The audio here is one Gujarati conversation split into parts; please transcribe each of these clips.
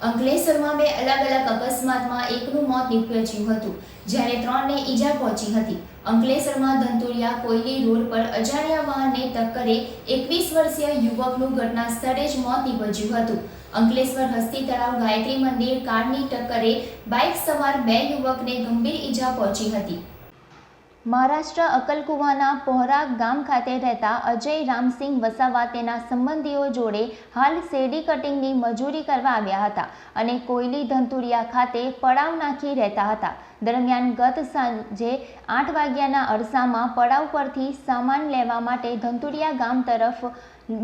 અંકલેશ્વરમાં બે અલગ અલગ અકસ્માતમાં એકનું મોત નીપજ્યું હતું, જ્યારે ત્રણને ઈજા પહોંચી હતી. અંકલેશ્વરમાં ધંતુરિયા કોયલી રોડ પર અજાણ્યા વાહનને ટક્કરે એકવીસ વર્ષીય યુવકનું ઘટના સ્થળે જ મોત નીપજ્યું હતું. અંકલેશ્વર હસ્તી તળાવ ગાયત્રી મંદિર કારની ટક્કરે બાઇક સવાર બે યુવકને ગંભીર ઈજા પહોંચી હતી. મહારાષ્ટ્ર અકલકુવાના પહોરા ગામ ખાતે રહેતા અજય રામસિંહ વસાવા તેના સંબંધીઓ જોડે હાલ શેરડી કટિંગની મજૂરી કરવા આવ્યા હતા અને કોયલી ધંતુરિયા ખાતે પડાવ નાખી રહેતા હતા. દરમિયાન ગત સાંજે આઠ વાગ્યાના અરસામાં પડાવ પરથી સામાન લેવા માટે ધંતુરિયા ગામ તરફ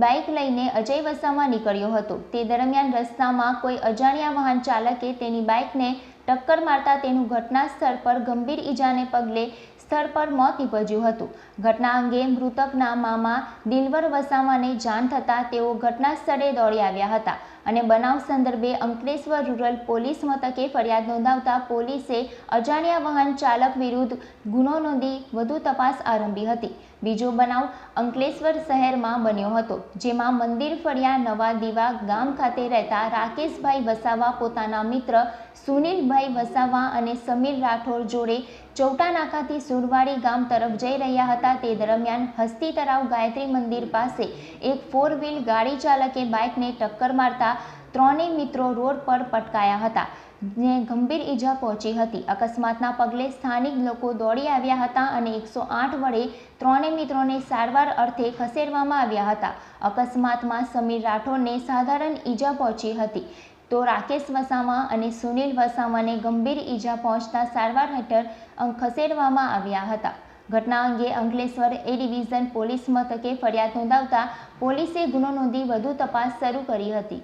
બાઇક લઈને અજય વસાવા નીકળ્યો હતો. તે દરમિયાન રસ્તામાં કોઈ અજાણ્યા વાહન ચાલકે તેની બાઇકને ટક્કર મારતા તેનું ઘટના સ્થળ પર ગંભીર ઈજાને પગલે સ્થળ પર મોત નીપજ્યું હતું. ઘટના અંગે મૃતકના મામા દિલવર વસાવાને જાણ થતાં તેઓ ઘટના સ્થળે દોડી આવ્યા હતા. અને બનાવ સંદર્ભે અંકલેશ્વર રૂરલ પોલીસ મથકે ફરિયાદ નોંધાવતા પોલીસે અજાણ્યા વાહન ચાલક વિરુદ્ધ ગુનો નોંધી વધુ તપાસ આરંભી હતી. બીજો બનાવ અંકલેશ્વર શહેરમાં બન્યો હતો, જેમાં મંદિર ફળિયા નવા દીવા ગામ ખાતે રહેતા રાકેશભાઈ વસાવા પોતાના મિત્ર સુનિલભાઈ વસાવા અને સમીર રાઠોડ જોડે ચૌટા નાકાથી સુરવાડી ગામ તરફ જઈ રહ્યા હતા. તે દરમિયાન હસ્તી તળાવ ગાયત્રી મંદિર પાસે એક ફોર વ્હીલ ગાડી ચાલકે બાઇકને ટક્કર મારતા ત્રણેય મિત્રો રોડ પર પટકાયા હતા ને ગંભીર ઈજા પહોંચી હતી. અકસ્માતના પગલે સ્થાનિક લોકો દોડી આવ્યા હતા અને એકસો આઠ વડે ત્રણેય મિત્રોને સારવાર અર્થે ખસેડવામાં આવ્યા હતા. અકસ્માતમાં સમીર રાઠોડને સાધારણ ઈજા પહોંચી હતી. તો રાકેશ વસાવા અને સુનિલ વસાવાને ગંભીર ઈજા પહોંચતા સારવાર હેઠળ ખસેડવામાં આવ્યા હતા. ઘટના અંગે અંકલેશ્વર એ ડિવિઝન પોલીસ મથકે ફરિયાદ નોંધાવતા પોલીસે ગુનો નોંધી વધુ તપાસ શરૂ કરી હતી.